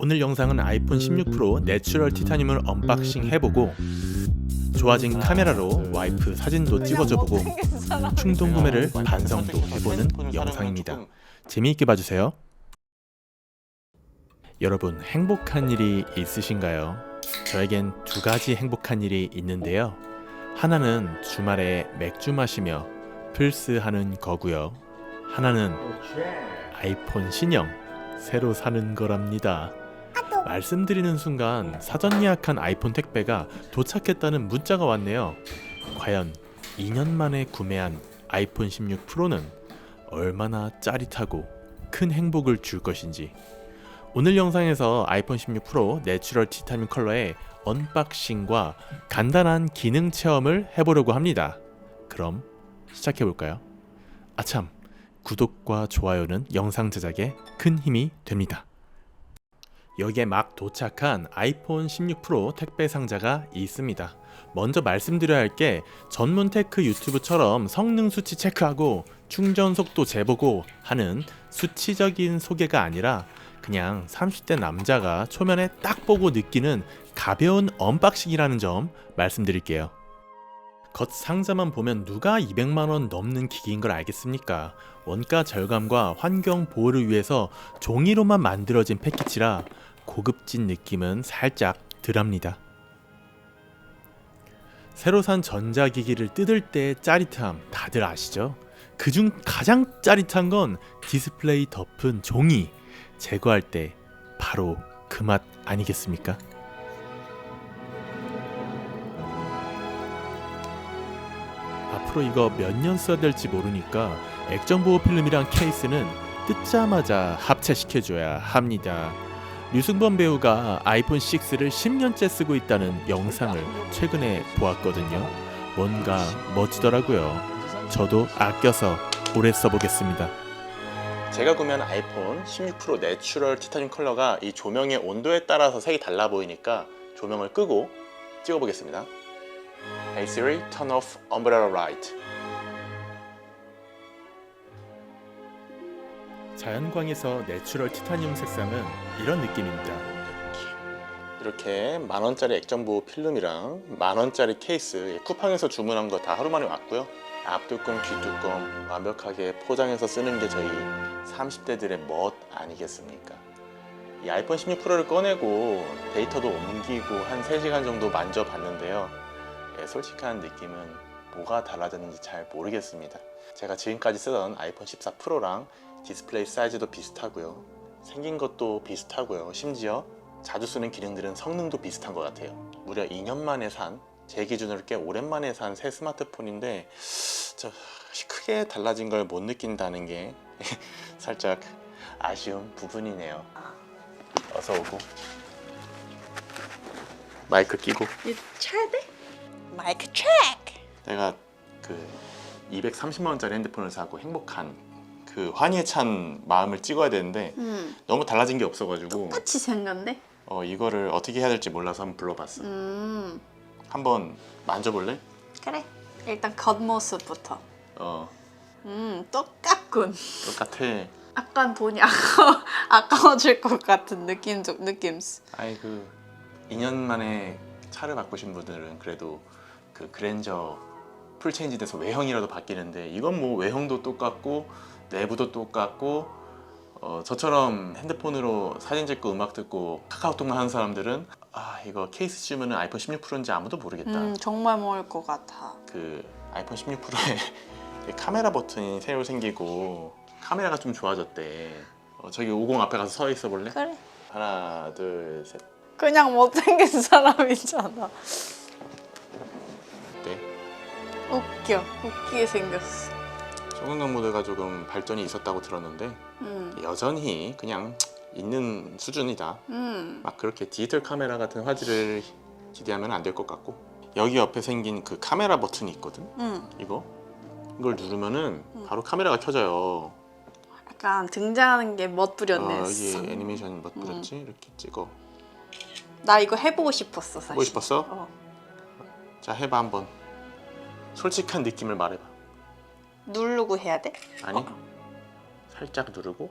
오늘 영상은 아이폰 16 프로 내추럴 티타늄을 언박싱 해보고 좋아진 카메라로 와이프 사진도 찍어줘 보고 충동 구매를 반성도 해보는 영상입니다. 재미있게 봐주세요. 여러분 행복한 일이 있으신가요? 저에겐 두 가지 행복한 일이 있는데요. 하나는 주말에 맥주 마시며 플스하는 거고요. 하나는 아이폰 신형 새로 사는 거랍니다. 말씀드리는 순간 사전 예약한 아이폰 택배가 도착했다는 문자가 왔네요. 과연 2년 만에 구매한 아이폰 16 프로는 얼마나 짜릿하고 큰 행복을 줄 것인지 오늘 영상에서 아이폰 16 프로 내추럴 티타늄 컬러의 언박싱과 간단한 기능 체험을 해보려고 합니다. 그럼 시작해 볼까요? 아참 구독과 좋아요는 영상 제작에 큰 힘이 됩니다. 여기에 막 도착한 아이폰 16 프로 택배 상자가 있습니다. 먼저 말씀드려야 할 게 전문 테크 유튜브처럼 성능 수치 체크하고 충전 속도 재보고 하는 수치적인 소개가 아니라 그냥 30대 남자가 초면에 딱 보고 느끼는 가벼운 언박싱이라는 점 말씀드릴게요. 겉 상자만 보면 누가 200만 원 넘는 기기인 걸 알겠습니까? 원가 절감과 환경 보호를 위해서 종이로만 만들어진 패키지라 고급진 느낌은 살짝 덜합니다. 새로 산 전자기기를 뜯을 때의 짜릿함 다들 아시죠? 그중 가장 짜릿한 건 디스플레이 덮은 종이 제거할 때 바로 그 맛 아니겠습니까? 앞으로 이거 몇 년 써야 될지 모르니까 액정 보호 필름이랑 케이스는 뜯자마자 합체시켜줘야 합니다. 류승범 배우가 아이폰 6를 10년째 쓰고 있다는 영상을 최근에 보았거든요. 뭔가 멋지더라고요. 저도 아껴서 오래 써보겠습니다. 제가 구매한 아이폰 16 프로 내추럴 티타늄 컬러가 이 조명의 온도에 따라서 색이 달라 보이니까 조명을 끄고 찍어보겠습니다. Hey Siri, turn off umbrella light. 자연광에서 내추럴 티타늄 색상은 이런 느낌입니다. 이렇게 만 원짜리 액정 보호 필름이랑 만 원짜리 케이스 쿠팡에서 주문한 거 다 하루 만에 왔고요. 앞뚜껑, 뒤뚜껑 완벽하게 포장해서 쓰는 게 저희 30대들의 멋 아니겠습니까? 이 아이폰 16 프로를 꺼내고 데이터도 옮기고 한 3시간 정도 만져봤는데요. 예, 솔직한 느낌은 뭐가 달라졌는지 잘 모르겠습니다. 제가 지금까지 쓰던 아이폰 14 프로랑 디스플레이 사이즈도 비슷하고요. 생긴 것도 비슷하고요. 심지어 자주 쓰는 기능들은 성능도 비슷한 것 같아요. 무려 2년 만에 산, 제 기준으로 꽤 오랜만에 산 새 스마트폰인데 저 크게 달라진 걸 못 느낀다는 게 살짝 아쉬운 부분이네요. 어서 오고 마이크 끼고 이 쳐야 돼? 마이크 체크. 내가 그 230만 원짜리 핸드폰을 사고 행복한 그 환희에 찬 마음을 찍어야 되는데 음, 너무 달라진 게 없어가지고 똑같이 생겼네. 어, 이거를 어떻게 해야 될지 몰라서 한번 불러봤어. 음, 한번 만져볼래? 그래. 일단 겉모습부터. 어 음, 똑같군. 똑같아. 약간 돈이 아까워, 아까워질 것 같은 느낌, 느낌. 아이 그 2년 만에 차를 바꾸신 분들은 그래도 그 그랜저 풀 체인지 돼서 외형이라도 바뀌는데 이건 뭐 외형도 똑같고 내부도 똑같고 어, 저처럼 핸드폰으로 사진 찍고 음악 듣고 카카오톡만 하는 사람들은 아 이거 케이스 씌우면 아이폰 16 프로인지 아무도 모르겠다. 음, 정말 모를 것 같아. 그 아이폰 16 프로에 카메라 버튼이 새로 생기고 카메라가 좀 좋아졌대. 어, 저기 50 앞에 가서 서 있어 볼래? 그래. 하나 둘 셋. 그냥 못생긴 사람이잖아. 네. 웃겨. 웃기게 생겼어. 성능감 모드가 조금 발전이 있었다고 들었는데 음, 여전히 그냥 있는 수준이다. 음, 막 그렇게 디지털 카메라 같은 화질을 기대하면 안 될 것 같고 여기 옆에 생긴 그 카메라 버튼이 있거든. 음. 이거 이걸 누르면은 바로 카메라가 켜져요. 약간 등장하는 게 어, 멋부렸네. 여기 애니메이션 뭐 뿌렸지? 이렇게 찍어. 나 이거 해보고 싶었어 사실. 보고 싶었어? 어. 자 해봐 한번. 솔직한 느낌을 말해봐. 누르고 해야 돼? 아니 어. 살짝 누르고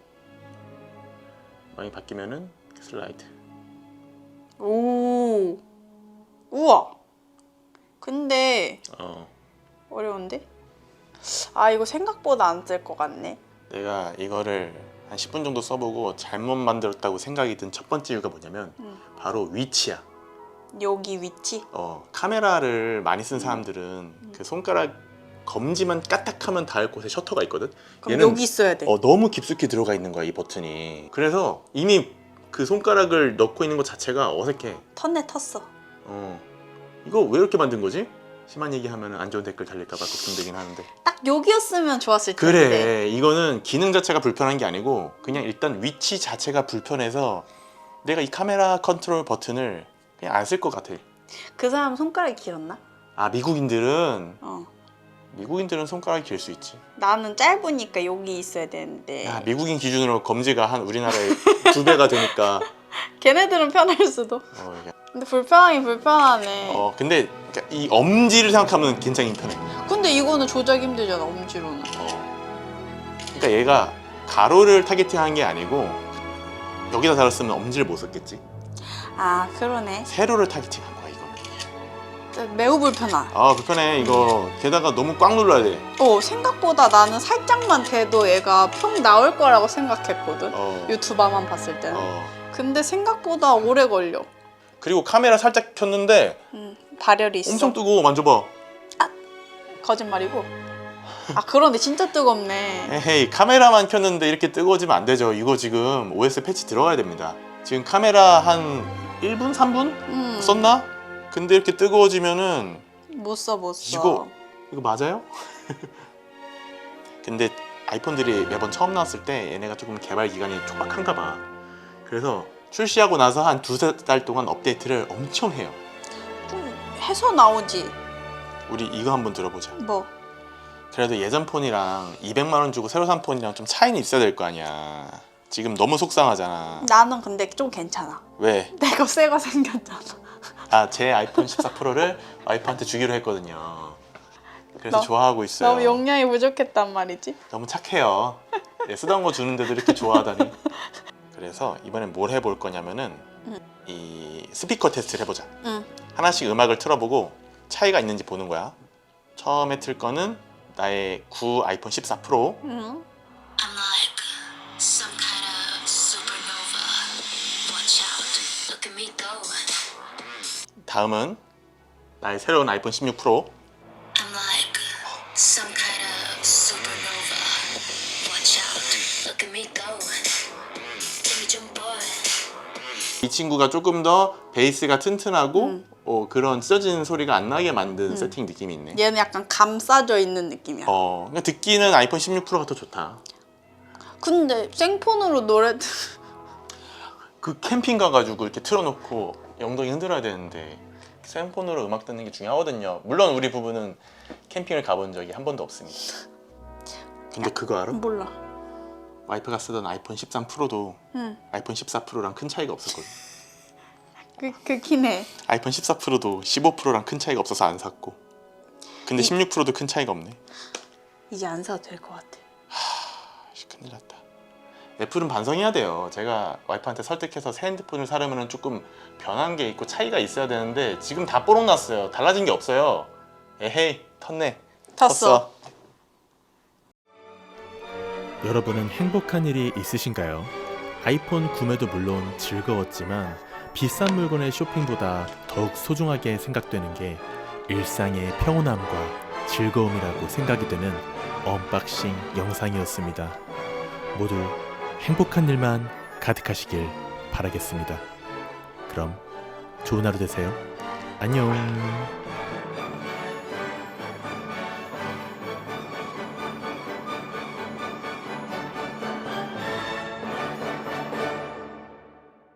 방이 바뀌면은 슬라이드. 오. 우와. 근데 어. 어려운데? 아 이거 생각보다 안 쓸 것 같네. 내가 이거를 한 10분 정도 써보고 잘못 만들었다고 생각이 든 첫 번째 이유가 뭐냐면 음. 바로 위치야. 여기 위치. 어, 카메라를 많이 쓴 사람들은 그 손가락 검지만 까딱하면 닿을 곳에 셔터가 있거든. 그럼 여기 있어야 돼. 어, 너무 깊숙이 들어가 있는 거야 이 버튼이. 그래서 이미 그 손가락을 넣고 있는 것 자체가 어색해. 턴네 텄어. 어, 이거 왜 이렇게 만든 거지? 심한 얘기하면 안 좋은 댓글 달릴까봐 걱정되긴 하는데. 딱 여기였으면 좋았을 텐데. 그래, 이거는 기능 자체가 불편한 게 아니고 그냥 일단 위치 자체가 불편해서 내가 이 카메라 컨트롤 버튼을 그냥 안 쓸 것 같아. 그 사람 손가락이 길었나? 아 미국인들은 어. 미국인들은 손가락이 길 수 있지. 나는 짧으니까 여기 있어야 되는데. 야 미국인 기준으로 검지가 한 우리나라의 두 배가 되니까. 걔네들은 편할 수도. 어, 이게- 근데 불편하긴 불편하네. 어 근데 그러니까 이 엄지를 생각하면 굉장히 편해. 근데 이거는 조작 힘들잖아 엄지로는. 어. 그러니까 얘가 가로를 타겟팅한 게 아니고 여기다 달았으면 엄지를 못 썼겠지. 아 그러네. 세로를 타겟팅한 거야. 매우 불편하. 아 불편해 이거. 게다가 너무 꽉 눌러야 돼. 어 생각보다 나는 살짝만 돼도 얘가 평 나올 거라고 생각했거든. 어. 유튜버만 봤을 때는. 어. 근데 생각보다 오래 걸려. 그리고 카메라 살짝 켰는데 음, 발열이 있어. 엄청 뜨거워 만져봐. 거짓말이고. 아 그런데 진짜 뜨겁네. 에헤이 카메라만 켰는데 이렇게 뜨거워지면 안 되죠. 이거 지금 OS 패치 들어가야 됩니다. 지금 카메라 한 1분 3분 음, 썼나? 근데 이렇게 뜨거워지면은 못 써, 못 써. 이거- 이거 맞아요? 근데 아이폰들이 매번 처음 나왔을 때 얘네가 조금 개발 기간이 촉박한가 봐. 그래서 출시하고 나서 한 두세 달 동안 업데이트를 엄청 해요. 좀 해서 나오지. 우리 이거 한번 들어보자. 뭐 그래도 예전 폰이랑 200만 원 주고 새로 산 폰이랑 좀 차이는 있어야 될 거 아니야. 지금 너무 속상하잖아. 나는 근데 좀 괜찮아. 왜? 내가 새거 생겼잖아. 아, 제 아이폰 14 프로를 와이프한테 주기로 했거든요. 그래서 너- 좋아하고 있어요. 너무 용량이 부족했단 말이지. 너무 착해요. 네, 쓰던 거 주는데도 이렇게 좋아하다니. 그래서 이번엔 뭘 해볼 거냐면은 응. 이 스피커 테스트를 해보자. 응. 하나씩 음악을 틀어보고 차이가 있는지 보는 거야. 처음에 틀 거는 나의 구 아이폰 14 프로. 응. I'm like some kind of supernova. Watch out. Look at me go. 다음은 나의 새로운 아이폰 16 프로. I'm like some kind of supernova. Watch out. Look at me go. Give me 좀 boy. 이 친구가 조금 더 베이스가 튼튼하고 음. 어, 그런 찢어지는 소리가 안 나게 만든 세팅 느낌이 있네. 얘는 약간 감싸져 있는 느낌이야. 어, 그러니까 듣기는 아이폰 16 프로가 더 좋다. 근데 생폰으로 노래 들- 그 캠핑 가가지고 이렇게 틀어놓고 엉덩이 흔들어야 되는데 핸폰으로 음악 듣는 게 중요하거든요. 물론 우리 부부는 캠핑을 가본 적이 한 번도 없습니다. 근데 그거 알아? 몰라. 와이프가 쓰던 아이폰 13 프로도 응. 아이폰 14 프로랑 큰 차이가 없었거든. 그 그긴 해. 아이폰 14 프로도 15 프로랑 큰 차이가 없어서 안 샀고. 근데 16 프로도 큰 차이가 없네. 이제 안 사도 될 것 같아. 아이씨, 큰일 났다. 애플은 반성해야 돼요. 제가 와이프한테 설득해서 새 핸드폰을 사려면 조금 변한 게 있고 차이가 있어야 되는데 지금 다 뽀록 났어요. 달라진 게 없어요. 에헤이, 텄네. 탔어. 여러분은 행복한 일이 있으신가요? 아이폰 구매도 물론 즐거웠지만 비싼 물건의 쇼핑보다 더욱 소중하게 생각되는 게 일상의 평온함과 즐거움이라고 생각이 되는 언박싱 영상이었습니다. 모두 행복한 일만 가득하시길 바라겠습니다. 그럼 좋은 하루 되세요. 안녕.